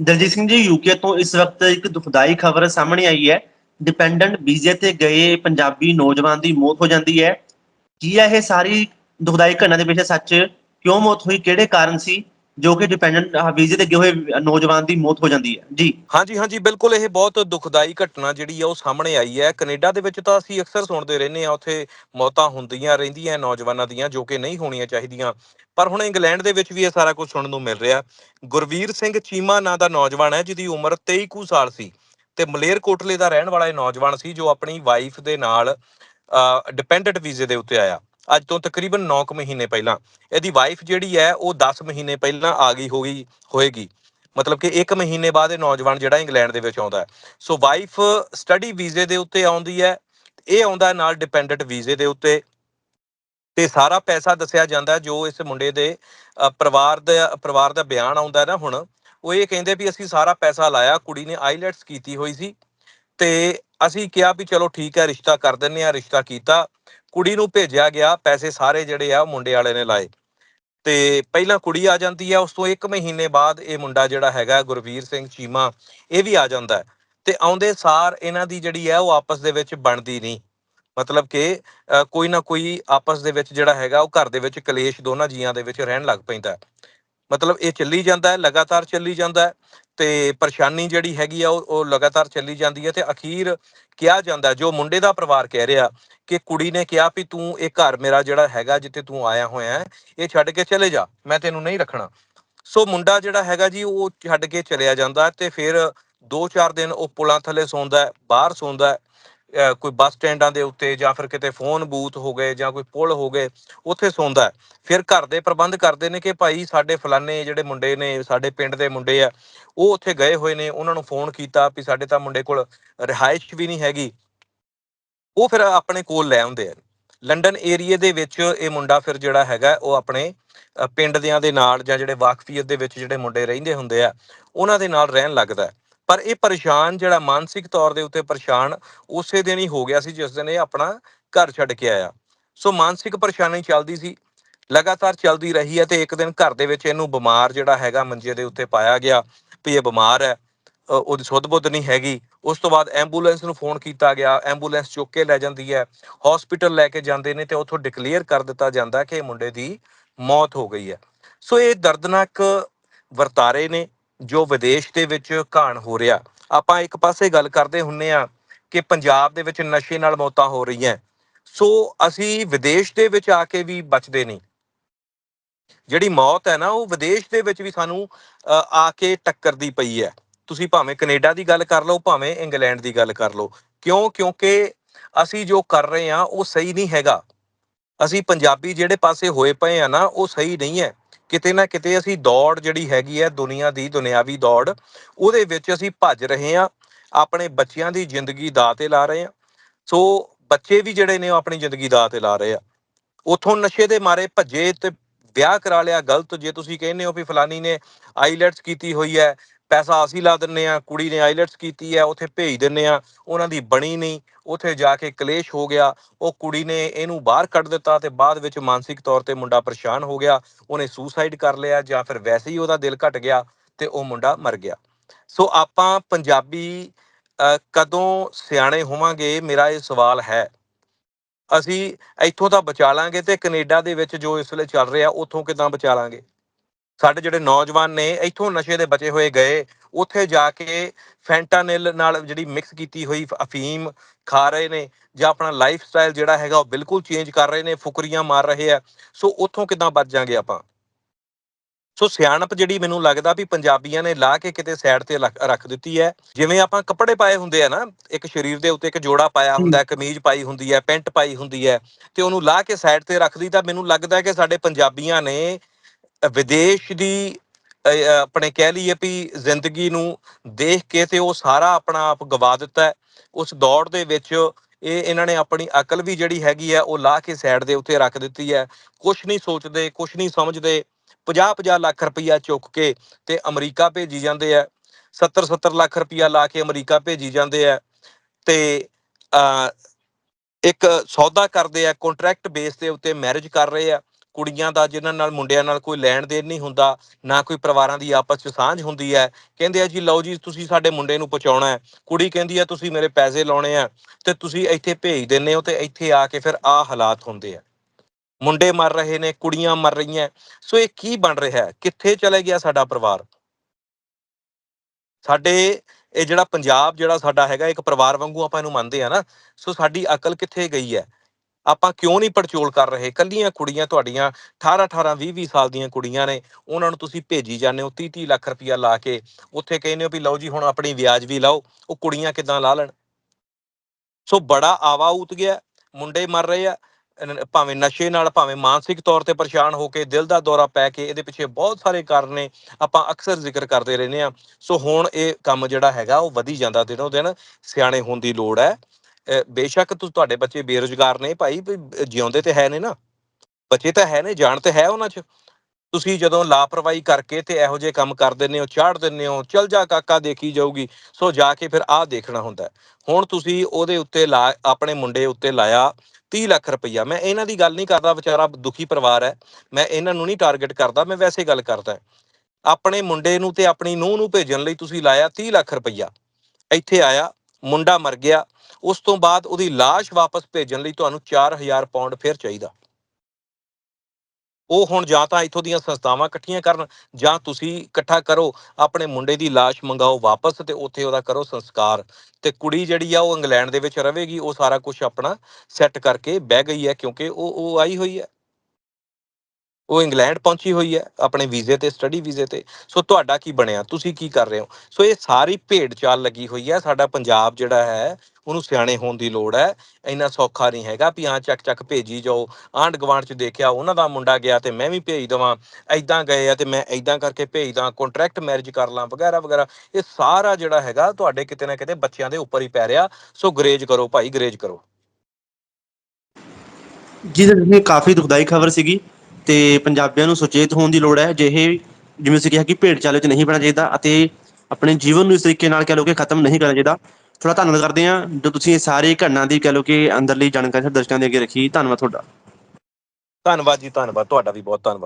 Daljit Singh ji UK ਤੋਂ ਇਸ ਵਕਤ ਇੱਕ ਦੁਖਦਾਈ ਖਬਰ ਸਾਹਮਣੇ ਆਈ ਹੈ। ਡਿਪੈਂਡੈਂਟ ਵੀਜ਼ੇ ਤੇ ਗਏ ਪੰਜਾਬੀ ਨੌਜਵਾਨ ਦੀ ਮੌਤ ਹੋ ਜਾਂਦੀ ਹੈ। ਕੀ ਹੈ ਇਹ ਸਾਰੀ ਦੁਖਦਾਈ ਘਟਨਾ ਦੇ ਪਿੱਛੇ ਸੱਚ ਕਿਉਂ ਮੌਤ ਹੋਈ? ਕਿਹੜੇ ਕਾਰਨ ਸੀ? ਜੋ ਕਿ ਡਿਪੈਂਡੈਂਟ ਵੀਜ਼ੇ ਤੇ ਗਏ ਹੋਏ ਨੌਜਵਾਨ ਦੀ ਮੌਤ ਹੋ ਜਾਂਦੀ ਹੈ। ਜੀ। ਹਾਂਜੀ ਹਾਂਜੀ, ਬਿਲਕੁਲ ਇਹ ਬਹੁਤ ਦੁਖਦਾਈ ਘਟਨਾ ਜਿਹੜੀ ਆ ਉਹ ਸਾਹਮਣੇ ਆਈ ਹੈ। ਕੈਨੇਡਾ ਦੇ ਵਿੱਚ ਤਾਂ ਅਸੀਂ ਅਕਸਰ ਸੁਣਦੇ ਰਹਿੰਦੇ ਆ ਉੱਥੇ ਮੌਤਾਂ ਹੁੰਦੀਆਂ ਰਹਿੰਦੀਆਂ ਨੌਜਵਾਨਾਂ ਦੀਆਂ, ਜੋ ਕਿ ਨਹੀਂ ਹੋਣੀਆਂ ਚਾਹੀਦੀਆਂ। ਪਰ ਹੁਣ ਇੰਗਲੈਂਡ ਦੇ ਵਿੱਚ ਵੀ ਇਹ ਸਾਰਾ ਕੁਝ ਸੁਣਨ ਨੂੰ ਮਿਲ ਰਿਹਾ। ਗੁਰਵੀਰ ਸਿੰਘ ਚੀਮਾ ਨਾਂ ਦਾ ਨੌਜਵਾਨ ਹੈ, ਜਿਹਦੀ ਉਮਰ 23 ਕੁ ਸਾਲ ਸੀ ਤੇ ਮਲੇਰਕੋਟਲੇ ਦਾ ਰਹਿਣ ਵਾਲਾ ਇਹ ਨੌਜਵਾਨ ਸੀ, ਜੋ ਆਪਣੀ ਵਾਈਫ ਦੇ ਨਾਲ ਡਿਪੈਂਡੈਂਟ ਵੀਜ਼ੇ ਦੇ ਉੱਤੇ ਆਇਆ। ਅੱਜ ਤੋਂ ਤਕਰੀਬਨ 9 ਕੁ ਮਹੀਨੇ ਪਹਿਲਾਂ ਇਹਦੀ ਵਾਈਫ ਜਿਹੜੀ ਹੈ ਉਹ 10 ਮਹੀਨੇ ਪਹਿਲਾਂ ਆ ਗਈ ਹੋਗੀ ਹੋਏਗੀ। ਮਤਲਬ ਕਿ 1 ਮਹੀਨੇ ਬਾਅਦ ਇਹ ਨੌਜਵਾਨ ਜਿਹੜਾ ਇੰਗਲੈਂਡ ਦੇ ਵਿੱਚ ਆਉਂਦਾ ਹੈ। ਸੋ ਵਾਈਫ ਸਟੱਡੀ ਵੀਜ਼ੇ ਦੇ ਉੱਤੇ ਆਉਂਦੀ ਹੈ ਇਹ ਆਉਂਦਾ ਨਾਲ ਡਿਪੈਂਡੈਂਟ ਵੀਜ਼ੇ ਦੇ ਉੱਤੇ। ਤੇ ਸਾਰਾ ਪੈਸਾ ਦੱਸਿਆ ਜਾਂਦਾ ਜੋ ਇਸ ਮੁੰਡੇ ਦੇ ਅ, ਪਰਿਵਾਰ ਦਾ ਪਰਿਵਾਰ ਦਾ ਬਿਆਨ ਆਉਂਦਾ ਨਾ ਹੁਣ ਉਹ ਇਹ ਕਹਿੰਦੇ ਵੀ ਅਸੀਂ ਸਾਰਾ ਪੈਸਾ ਲਾਇਆ ਕੁੜੀ ਨੇ ਆਈਲੈਟਸ ਕੀਤੀ ਹੋਈ ਸੀ। ਤੇ ਅਸੀਂ ਕਿਹਾ ਵੀ ਚਲੋ ਠੀਕ ਹੈ ਰਿਸ਼ਤਾ ਕਰ ਦਿੰਨੇ ਆ ਰਿਸ਼ਤਾ ਕੀਤਾ। ਕੁੜੀ ਨੂੰ ਭੇਜਿਆ ਗਿਆ ਪੈਸੇ ਸਾਰੇ ਜਿਹੜੇ ਆ ਮੁੰਡੇ ਵਾਲੇ ਨੇ ਲਾਏ। ਤੇ ਪਹਿਲਾਂ ਕੁੜੀ ਆ ਜਾਂਦੀ ਹੈ ਉਸ ਤੋਂ 1 ਮਹੀਨੇ ਬਾਅਦ ਇਹ ਮੁੰਡਾ ਜਿਹੜਾ ਹੈਗਾ ਗੁਰਵੀਰ ਸਿੰਘ ਚੀਮਾ ਇਹ ਵੀ ਆ ਜਾਂਦਾ ਹੈ। ਤੇ ਆਉਂਦੇ ਸਾਰ ਇਹਨਾਂ ਦੀ ਜਿਹੜੀ ਹੈ ਉਹ ਆਪਸ ਦੇ ਵਿੱਚ ਬਣਦੀ ਨਹੀਂ। ਮਤਲਬ ਕਿ ਅ, ਕੋਈ ਨਾ ਕੋਈ ਆਪਸ ਦੇ ਵਿੱਚ ਜਿਹੜਾ ਹੈਗਾ ਉਹ ਘਰ ਦੇ ਵਿੱਚ ਕਲੇਸ਼ ਦੋਨਾਂ ਜੀਆਂ ਦੇ ਵਿੱਚ ਰਹਿਣ ਲੱਗ ਪੈਂਦਾ ਮਤਲਬ ਇਹ ਚੱਲੀ ਜਾਂਦਾ ਹੈ ਲਗਾਤਾਰ ਚੱਲੀ ਜਾਂਦਾ ਹੈ। ਤੇ ਪਰੇਸ਼ਾਨੀ ਜਿਹੜੀ ਹੈਗੀ ਆ, ਉਹ ਲਗਾਤਾਰ ਚੱਲੀ ਜਾਂਦੀ ਹੈ ਤੇ ਅਖੀਰ ਕਿਹਾ ਜਾਂਦਾ, ਜੋ ਮੁੰਡੇ ਦਾ ਪਰਿਵਾਰ ਕਹਿ ਰਿਹਾ ਕਿ ਕੁੜੀ ਨੇ ਕਿਹਾ ਵੀ ਤੂੰ ਇਹ ਘਰ ਮੇਰਾ ਜਿਹੜਾ ਹੈਗਾ ਜਿੱਥੇ ਤੂੰ ਆਇਆ ਹੋਇਆ ਹੈ, ਇਹ ਛੱਡ ਕੇ ਚਲੇ ਜਾ, ਮੈਂ ਤੈਨੂੰ ਨਹੀਂ ਰੱਖਣਾ। ਸੋ ਮੁੰਡਾ ਜਿਹੜਾ ਹੈਗਾ ਜੀ, ਉਹ ਛੱਡ ਕੇ ਚਲਿਆ ਜਾਂਦਾ ਤੇ ਫਿਰ 2-4 ਦਿਨ ਉਹ ਪੁਲਾਂ ਥੱਲੇ ਸੌਂਦਾ ਬਾਹਰ ਸੌਂਦਾ ਕੋਈ ਬੱਸ ਸਟੈਂਡਾਂ ਦੇ ਉੱਤੇ ਜਾਂ ਫਿਰ ਕਿਤੇ ਫੋਨ ਬੂਥ ਹੋ ਗਏ ਜਾਂ ਕੋਈ ਪੁਲ ਹੋ ਗਏ, ਉੱਥੇ ਸੌਂਦਾ ਫਿਰ ਘਰ ਦੇ ਪ੍ਰਬੰਧ ਕਰਦੇ ਨੇ ਕਿ ਭਾਈ ਸਾਡੇ ਫਲਾਣੇ ਜਿਹੜੇ ਮੁੰਡੇ ਨੇ, ਸਾਡੇ ਪਿੰਡ ਦੇ ਮੁੰਡੇ ਆ, ਉਹ ਉੱਥੇ ਗਏ ਹੋਏ ਨੇ, ਉਹਨਾਂ ਨੂੰ ਫੋਨ ਕੀਤਾ ਵੀ ਸਾਡੇ ਤਾਂ ਮੁੰਡੇ ਕੋਲ ਰਿਹਾਇਸ਼ ਵੀ ਨਹੀਂ ਹੈਗੀ। ਉਹ ਫਿਰ ਆਪਣੇ ਕੋਲ ਲੈ ਆਉਂਦੇ ਆ। ਲੰਡਨ ਏਰੀਏ ਦੇ ਵਿੱਚ ਇਹ ਮੁੰਡਾ ਫਿਰ ਜਿਹੜਾ ਹੈਗਾ, ਉਹ ਆਪਣੇ ਪਿੰਡ ਦਿਆਂ ਦੇ ਨਾਲ ਜਾਂ ਜਿਹੜੇ ਵਾਕਫੀਅਤ ਦੇ ਵਿੱਚ ਜਿਹੜੇ ਮੁੰਡੇ ਰਹਿੰਦੇ ਹੁੰਦੇ ਆ, ਉਹਨਾਂ ਦੇ ਨਾਲ ਰਹਿਣ ਲੱਗਦਾ ਹੈ। ਪਰ ਇਹ ਪਰੇਸ਼ਾਨ ਜਿਹੜਾ ਮਾਨਸਿਕ ਤੌਰ ਦੇ ਉੱਤੇ ਪਰੇਸ਼ਾਨ ਉਸੇ ਦਿਨ ਹੀ ਹੋ ਗਿਆ ਸੀ ਜਿਸ ਦਿਨ ਇਹ ਆਪਣਾ ਘਰ ਛੱਡ ਕੇ ਆਇਆ। ਸੋ ਮਾਨਸਿਕ ਪਰੇਸ਼ਾਨੀ ਚੱਲਦੀ ਸੀ, ਲਗਾਤਾਰ ਚੱਲਦੀ ਰਹੀ ਹੈ ਤੇ ਇੱਕ ਦਿਨ ਘਰ ਦੇ ਵਿੱਚ ਇਹਨੂੰ ਬਿਮਾਰ ਜਿਹੜਾ ਹੈਗਾ ਮੰਜੇ ਦੇ ਉੱਤੇ ਪਾਇਆ ਗਿਆ ਵੀ ਇਹ ਬਿਮਾਰ ਹੈ ਉਹਦੀ ਸੁੱਧ ਬੁੱਧ ਨਹੀਂ ਹੈਗੀ। ਉਸ ਤੋਂ ਬਾਅਦ ਐਂਬੂਲੈਂਸ ਨੂੰ ਫੋਨ ਕੀਤਾ ਗਿਆ, ਐਂਬੂਲੈਂਸ ਚੁੱਕ ਕੇ ਲੈ ਜਾਂਦੀ ਹੈ, ਹਸਪੀਟਲ ਲੈ ਕੇ ਜਾਂਦੇ ਨੇ ਤੇ ਉੱਥੋਂ ਡਿਕਲੇਅਰ ਕਰ ਦਿੱਤਾ ਜਾਂਦਾ ਕਿ ਇਹ ਮੁੰਡੇ ਦੀ ਮੌਤ ਹੋ ਗਈ ਹੈ। ਸੋ ਇਹ ਦਰਦਨਾਕ ਵਰਤਾਰੇ ਨੇ ਜੋ ਵਿਦੇਸ਼ ਦੇ ਵਿੱਚ ਘਾਣ ਹੋ ਰਿਹਾ। ਆਪਾਂ ਇੱਕ ਪਾਸੇ ਗੱਲ ਕਰਦੇ ਹੁੰਨੇ ਆ ਕਿ ਪੰਜਾਬ ਦੇ ਵਿੱਚ ਨਸ਼ੇ ਨਾਲ ਮੌਤਾਂ ਹੋ ਰਹੀਆਂ। ਸੋ ਅਸੀਂ ਵਿਦੇਸ਼ ਦੇ ਵਿੱਚ ਆ ਕੇ ਵੀ ਬਚਦੇ ਨਹੀਂ। ਜਿਹੜੀ ਮੌਤ ਹੈ ਨਾ, ਉਹ ਵਿਦੇਸ਼ ਦੇ ਵਿੱਚ ਵੀ ਸਾਨੂੰ ਆ ਕੇ ਟੱਕਰਦੀ ਪਈ ਹੈ। ਤੁਸੀਂ ਭਾਵੇਂ ਕੈਨੇਡਾ ਦੀ ਗੱਲ ਕਰ ਲਓ, ਭਾਵੇਂ ਇੰਗਲੈਂਡ ਦੀ ਗੱਲ ਕਰ ਲਓ। ਕਿਉਂ? ਕਿਉਂਕਿ ਅਸੀਂ ਜੋ ਕਰ ਰਹੇ ਆ ਉਹ ਸਹੀ ਨਹੀਂ ਹੈਗਾ। ਅਸੀਂ ਪੰਜਾਬੀ ਜਿਹੜੇ ਪਾਸੇ ਹੋਏ ਪਏ ਆ ਨਾ, ਉਹ ਸਹੀ ਨਹੀਂ ਹੈ। ਕਿਤੇ ਨਾ ਕਿਤੇ ਅਸੀਂ ਦੌੜ ਜਿਹੜੀ ਹੈਗੀ ਹੈ ਦੁਨੀਆ ਦੀ, ਦੁਨਿਆਵੀ ਦੌੜ, ਉਹਦੇ ਵਿੱਚ ਅਸੀਂ ਭੱਜ ਰਹੇ ਹਾਂ, ਆਪਣੇ ਬੱਚਿਆਂ ਦੀ ਜ਼ਿੰਦਗੀ ਦਾਅ ਤੇ ਲਾ ਰਹੇ ਹਾਂ। ਸੋ ਬੱਚੇ ਵੀ ਜਿਹੜੇ ਨੇ ਉਹ ਆਪਣੀ ਜ਼ਿੰਦਗੀ ਦਾਅ ਤੇ ਲਾ ਰਹੇ ਆ। ਉਥੋਂ ਨਸ਼ੇ ਦੇ ਮਾਰੇ ਭੱਜੇ ਤੇ ਵਿਆਹ ਕਰਾ ਲਿਆ, ਗਲਤ ਜੇ ਤੁਸੀਂ ਕਹਿੰਦੇ ਹੋ ਵੀ ਫਲਾਨੀ ਨੇ ਆਈਲੈਟਸ ਕੀਤੀ ਹੋਈ ਹੈ ਪੈਸਾ ਅਸੀਂ ਲਾ ਦਿੰਨੇ ਆ, ਕੁੜੀ ਨੇ ਆਈਲੈਟਸ ਕੀਤੀ ਹੈ ਉੱਥੇ ਭੇਜ ਦਿੰਨੇ ਆ, ਉਹਨਾਂ ਦੀ ਬਣੀ ਨਹੀਂ, ਉੱਥੇ ਜਾ ਕੇ ਕਲੇਸ਼ ਹੋ ਗਿਆ, ਉਹ ਕੁੜੀ ਨੇ ਇਹਨੂੰ ਬਾਹਰ ਕੱਢ ਦਿੱਤਾ ਤੇ ਬਾਅਦ ਵਿੱਚ ਮਾਨਸਿਕ ਤੌਰ ਤੇ ਮੁੰਡਾ ਪਰੇਸ਼ਾਨ ਹੋ ਗਿਆ, ਉਹਨੇ ਸੁਸਾਈਡ ਕਰ ਲਿਆ ਜਾਂ ਫਿਰ ਵੈਸੇ ਹੀ ਉਹਦਾ ਦਿਲ ਘਟ ਗਿਆ ਤੇ ਉਹ ਮੁੰਡਾ ਮਰ ਗਿਆ। ਸੋ ਆਪਾਂ ਪੰਜਾਬੀ ਕਦੋਂ ਸਿਆਣੇ ਹੋਵਾਂਗੇ, ਮੇਰਾ ਇਹ ਸਵਾਲ ਹੈ। ਅਸੀਂ ਇੱਥੋਂ ਤਾਂ ਬਚਾ ਲਾਂਗੇ ਤੇ ਕੈਨੇਡਾ ਦੇ ਵਿੱਚ ਜੋ ਇਸ ਵੇਲੇ ਚੱਲ ਰਿਹਾ, ਉੱਥੋਂ ਕਿਦਾਂ ਬਚਾ ਲਾਂਗੇ? ਸਾਡੇ ਜਿਹੜੇ ਨੌਜਵਾਨ ਨੇ ਇੱਥੋਂ ਨਸ਼ੇ ਦੇ ਬਚੇ ਹੋਏ ਗਏ ਉੱਥੇ ਜਾ ਕੇ ਫੈਂਟਾਨਿਲ ਨਾਲ ਜਿਹੜੀ ਮਿਕਸ ਕੀਤੀ ਹੋਈ ਅਫੀਮ ਖਾ ਰਹੇ ਨੇ ਜਾਂ ਆਪਣਾ ਲਾਈਫ ਸਟਾਈਲ ਜਿਹੜਾ ਹੈਗਾ ਉਹ ਬਿਲਕੁਲ ਚੇਂਜ ਕਰ ਰਹੇ ਨੇ ਫੁਕਰੀਆਂ ਮਾਰ ਰਹੇ ਆ। ਸੋ ਉੱਥੋਂ ਕਿਦਾਂ ਬਚ ਜਾਾਂਗੇ ਆਪਾਂ? ਸੋ ਸਿਆਣਪ ਜਿਹੜੀ ਮੈਨੂੰ ਲੱਗਦਾ ਵੀ ਪੰਜਾਬੀਆਂ ਨੇ ਲਾ ਕੇ ਕਿਤੇ ਸਾਈਡ ਤੇ ਰੱਖ- ਦਿੱਤੀ ਹੈ। ਜਿਵੇਂ ਆਪਾਂ ਕੱਪੜੇ ਪਾਏ ਹੁੰਦੇ ਆ ਨਾ ਇੱਕ ਸਰੀਰ ਦੇ ਉੱਤੇ ਇੱਕ ਜੋੜਾ ਪਾਇਆ ਹੁੰਦਾ ਹੈ ਕਮੀਜ਼ ਪਾਈ ਹੁੰਦੀ ਹੈ ਪੈਂਟ ਪਾਈ ਹੁੰਦੀ ਹੈ ਤੇ ਉਹਨੂੰ ਲਾ ਕੇ ਸਾਈਡ ਤੇ ਰੱਖਦੀ ਤਾਂ ਮੈਨੂੰ ਲੱਗਦਾ ਹੈ ਕਿ ਸਾਡੇ ਪੰਜਾਬੀਆਂ ਨੇ ਵਿਦੇਸ਼ ਦੀ ਅਹ, ਅਹ, ਆਪਣੇ ਕਹਿ ਲਈਏ ਵੀ ਜ਼ਿੰਦਗੀ ਨੂੰ ਦੇਖ ਕੇ ਤੇ ਉਹ ਸਾਰਾ ਆਪਣਾ ਆਪ ਗਵਾ ਦਿੱਤਾ ਹੈ। ਉਸ ਦੌੜ ਦੇ ਵਿੱਚ ਇਹ ਇਹਨਾਂ ਨੇ ਆਪਣੀ ਅਕਲ ਵੀ ਜਿਹੜੀ ਹੈਗੀ ਹੈ ਉਹ ਲਾ ਕੇ ਸਾਈਡ ਦੇ ਉੱਤੇ ਰੱਖ ਦਿੱਤੀ ਹੈ। ਕੁਝ ਨਹੀਂ ਸੋਚਦੇ ਕੁਝ ਨਹੀਂ ਸਮਝਦੇ। 50-50 ਲੱਖ ਰੁਪਈਆ ਚੁੱਕ ਕੇ ਤੇ ਅਮਰੀਕਾ ਭੇਜੀ ਜਾਂਦੇ ਆ 70-70 ਲੱਖ ਰੁਪਈਆ ਲਾ ਕੇ ਅਮਰੀਕਾ ਭੇਜੀ ਜਾਂਦੇ ਆ ਤੇ ਅਹ, ਇੱਕ ਸੌਦਾ ਕਰਦੇ ਆ ਕੰਟਰੈਕਟ ਬੇਸ ਦੇ ਉੱਤੇ ਮੈਰਿਜ ਕਰ ਰਹੇ ਆ ਕੁੜੀਆਂ ਦਾ ਜਿਨ੍ਹਾਂ ਨਾਲ ਮੁੰਡਿਆਂ ਨਾਲ ਕੋਈ ਲੈਣ ਦੇਣ ਨਹੀਂ ਹੁੰਦਾ, ਨਾ ਕੋਈ ਪਰਿਵਾਰਾਂ ਦੀ ਆਪਸ 'ਚ ਸਾਂਝ ਹੁੰਦੀ ਹੈ, ਕਹਿੰਦੇ ਆ ਜੀ, ਲਓ ਜੀ, ਤੁਸੀਂ ਸਾਡੇ ਮੁੰਡੇ ਨੂੰ ਪਹੁੰਚਾਉਣਾ ਹੈ, ਕੁੜੀ ਕਹਿੰਦੀ ਆ ਤੁਸੀਂ ਮੇਰੇ ਪੈਸੇ ਲਾਉਣੇ ਆ, ਤੇ ਤੁਸੀਂ ਇੱਥੇ ਭੇਜ ਦਿੰਦੇ ਹੋ, ਤੇ ਇੱਥੇ ਆ ਕੇ ਫਿਰ ਆ ਹਾਲਾਤ ਹੁੰਦੇ ਆ। ਮੁੰਡੇ ਮਰ ਰਹੇ ਨੇ, ਕੁੜੀਆਂ ਮਰ ਰਹੀਆਂ, ਸੋ ਇਹ ਕੀ ਬਣ ਰਿਹਾ ਹੈ? ਕਿੱਥੇ ਚਲੇ ਗਿਆ ਸਾਡਾ ਪਰਿਵਾਰ? ਸਾਡੇ, ਇਹ ਜਿਹੜਾ ਪੰਜਾਬ ਜਿਹੜਾ ਸਾਡਾ ਹੈਗਾ, ਇੱਕ ਪਰਿਵਾਰ ਵਾਂਗੂ ਆਪਾਂ ਇਹਨੂੰ ਮੰਨਦੇ ਆ ਨਾ, ਸੋ ਸਾਡੀ ਅਕਲ ਕਿੱਥੇ ਗਈ ਹੈ? ਆਪਾਂ ਕਿਉਂ ਨਹੀਂ ਪੜਚੋਲ ਕਰ ਰਹੇ? ਕੱਲੀਆਂ ਕੁੜੀਆਂ ਤੁਹਾਡੀਆਂ 18 18 20 20 ਸਾਲ ਦੀਆਂ ਕੁੜੀਆਂ ਨੇ, ਉਹਨਾਂ ਨੂੰ ਤੁਸੀਂ ਭੇਜੀ ਜਾਂਦੇ ਹੋ 30 30 ਲੱਖ ਰੁਪਇਆ ਲਾ ਕੇ, ਉੱਥੇ ਕਹਿੰਦੇ ਹੋ ਵੀ ਲਓ ਜੀ, ਹੁਣ ਆਪਣੀ ਵਿਆਜ ਵੀ ਲਾਓ, ਉਹ ਕੁੜੀਆਂ ਕਿਦਾਂ ਲਾ ਲੈਣ? ਸੋ ਬੜਾ ਆਵਾ ਉਤ ਗਿਆ, ਮੁੰਡੇ ਮਰ ਰਹੇ ਆ ਭਾਵੇਂ ਨਸ਼ੇ ਨਾਲ, ਭਾਵੇਂ ਮਾਨਸਿਕ ਤੌਰ ਤੇ ਪਰੇਸ਼ਾਨ ਹੋ ਕੇ, ਦਿਲ ਦਾ ਦੌਰਾ ਪੈ ਕੇ, ਇਹਦੇ ਪਿੱਛੇ ਬਹੁਤ ਸਾਰੇ ਕਾਰਨ ਨੇ, ਆਪਾਂ ਅਕਸਰ ਜ਼ਿਕਰ ਕਰਦੇ ਰਹਿੰਦੇ ਆ ਸੋ ਹੁਣ ਇਹ ਕੰਮ ਜਿਹੜਾ ਹੈਗਾ, ਉਹ ਵਧੀ ਜਾਂਦਾ ਦਿਨੋਂ ਦਿਨ, ਸਿਆਣੇ ਹੋਣ ਦੀ ਲੋੜ ਹੈ। ਬੇਸ਼ੱਕ ਤੁਹਾਡੇ ਬੱਚੇ ਬੇਰੁਜ਼ਗਾਰ ਨੇ ਭਾਈ, ਵੀ ਜਿਉਂਦੇ ਤੇ ਹੈ ਨੇ ਨਾ। ਬੱਚੇ ਤਾਂ ਹੈ ਨੇ, ਜਾਣ ਤੇ ਹੈ ਉਹਨਾਂ 'ਚ। ਤੁਸੀਂ ਜਦੋਂ ਲਾਪਰਵਾਹੀ ਕਰਕੇ ਤੇ ਇਹੋ ਜਿਹੇ ਕੰਮ ਕਰ ਦਿੰਦੇ ਹੋ, ਚਾੜ ਦਿੰਦੇ ਹੋ, ਚਲ ਜਾ ਕਾਕਾ ਦੇਖੀ ਜਾਊਗੀ, ਸੋ ਜਾ ਕੇ ਫਿਰ ਆਹ ਦੇਖਣਾ ਹੁੰਦਾ। ਹੁਣ ਤੁਸੀਂ ਉਹਦੇ ਉੱਤੇ ਲਾ, ਆਪਣੇ ਮੁੰਡੇ ਉੱਤੇ ਲਾਇਆ 30 ਲੱਖ ਰੁਪਈਆ। ਮੈਂ ਇਹਨਾਂ ਦੀ ਗੱਲ ਨਹੀਂ ਕਰਦਾ, ਵਿਚਾਰਾ ਦੁਖੀ ਪਰਿਵਾਰ ਹੈ। ਮੈਂ ਇਹਨਾਂ ਨੂੰ ਨਹੀਂ ਟਾਰਗੇਟ ਕਰਦਾ, ਮੈਂ ਵੈਸੇ ਗੱਲ ਕਰਦਾ ਆਪਣੇ ਮੁੰਡੇ ਨੂੰ ਤੇ ਆਪਣੀ ਨੂੰਹ ਨੂੰ ਭੇਜਣ ਲਈ ਤੁਸੀਂ ਲਾਇਆ 30 ਲੱਖ ਰੁਪਈਆ। ਇੱਥੇ ਆਇਆ, ਮੁੰਡਾ ਮਰ ਗਿਆ ਉਸ ਤੋਂ ਬਾਅਦ ਉਹਦੀ ਲਾਸ਼ ਵਾਪਸ ਭੇਜਣ ਲਈ ਤੁਹਾਨੂੰ 4000 ਪਾਉਂਡ ਫਿਰ ਚਾਹੀਦਾ। ਉਹ ਹੁਣ ਜਾਂ ਤਾਂ ਇੱਥੋਂ ਦੀਆਂ ਸੰਸਥਾਵਾਂ ਇਕੱਠੀਆਂ ਕਰਨ ਜਾਂ ਤੁਸੀਂ ਇਕੱਠਾ ਕਰੋ, ਆਪਣੇ ਮੁੰਡੇ ਦੀ ਲਾਸ਼ ਮੰਗਾਓ ਵਾਪਸ ਤੇ ਉੱਥੇ ਉਹਦਾ ਕਰੋ ਸੰਸਕਾਰ। ਤੇ ਕੁੜੀ ਜਿਹੜੀ ਆ, ਉਹ ਇੰਗਲੈਂਡ ਦੇ ਵਿੱਚ ਰਹੇਗੀ, ਉਹ ਸਾਰਾ ਕੁਝ ਆਪਣਾ ਸੈੱਟ ਕਰਕੇ ਬਹਿ ਗਈ ਹੈ ਕਿਉਂਕਿ ਉਹ ਉਹ ਆਈ ਹੋਈ ਹੈ। ਉਹ ਇੰਗਲੈਂਡ ਪਹੁੰਚੀ ਹੋਈ ਹੈ, ਆਪਣੇ ਵੀਜ਼ੇ ਤੇ, ਸਟੱਡੀ ਵੀਜ਼ੇ ਤੇ। ਸੋ ਤੁਹਾਡਾ ਕੀ ਬਣਿਆ? ਤੁਸੀਂ ਕੀ ਕਰ ਰਹੇ ਹੋ? ਸੋ ਇਹ ਸਾਰੀ ਭੇਡ ਚਾਲ ਲੱਗੀ ਹੋਈ ਹੈ। ਸਾਡਾ ਪੰਜਾਬ ਜਿਹੜਾ ਹੈ ਉਹਨੂੰ ਸਿਆਣੇ ਹੋਣ ਦੀ ਲੋੜ ਹੈ। ਇੰਨਾ ਸੌਖਾ ਨਹੀਂ ਹੈਗਾ ਵੀ ਹਾਂ ਚੱਕ ਚੱਕ ਭੇਜੀ ਜਾਓ। ਆਂਢ ਗੁਆਂਢ ਚ ਦੇਖਿਆ ਉਹਨਾਂ ਦਾ ਮੁੰਡਾ ਗਿਆ ਤੇ ਮੈਂ ਵੀ ਭੇਜ ਦਵਾਂ। ਐਦਾਂ ਗਏ ਆ ਤੇ ਮੈਂ ਐਦਾਂ ਕਰਕੇ ਭੇਜਦਾ ਕੰਟਰੈਕਟ ਮੈਰਿਜ ਕਰ ਲਾਂ, ਵਗੈਰਾ ਵਗੈਰਾ। ਇਹ ਸਾਰਾ ਜਿਹੜਾ ਹੈਗਾ ਤੁਹਾਡੇ ਕਿਤੇ ਨਾ ਕਿਤੇ ਬੱਚਿਆਂ ਦੇ ਉੱਪਰ ਹੀ ਪੈ ਰਿਹਾ। ਸੋ ਗਰੇਜ ਕਰੋ ਭਾਈ, ਗਰੇਜ ਕਰੋ। ਜੀ ਇਹ ਕਾਫੀ ਦੁਖਦਾਈ ਖਬਰ ਸੀਗੀ ਤੇ ਪੰਜਾਬੀਆਂ ਨੂੰ ਸੁਚੇਤ ਹੋਣ ਦੀ ਲੋੜ ਹੈ। ਜਿਹੇ ਜਿਵੇਂ ਅਸੀਂ ਕਿਹਾ ਕਿ ਭੇਡ ਚਾਲੇ ਚ ਨਹੀਂ ਪੈਣਾ ਚਾਹੀਦਾ ਅਤੇ ਆਪਣੇ ਜੀਵਨ ਨੂੰ ਇਸ ਤਰੀਕੇ ਨਾਲ ਕਹਿ ਲਓ ਕਿ ਖਤਮ ਨਹੀਂ ਕਰਨਾ ਚਾਹੀਦਾ। ਥੋੜਾ ਧੰਨਵਾਦ ਕਰਦੇ ਹਾਂ, ਜੋ ਤੁਸੀਂ ਇਹ ਸਾਰੇ ਘਟਨਾ ਦੀ ਕਹਿ ਲਓ ਕਿ ਅੰਦਰਲੀ ਜਾਣਕਾਰੀ ਸਾਡੇ ਦਰਸ਼ਕਾਂ ਦੇ ਅੱਗੇ ਰੱਖੀ। ਧੰਨਵਾਦ ਤੁਹਾਡਾ। ਧੰਨਵਾਦ ਜੀ, ਧੰਨਵਾਦ। ਤੁਹਾਡਾ ਵੀ ਬਹੁਤ ਧੰਨਵਾਦ।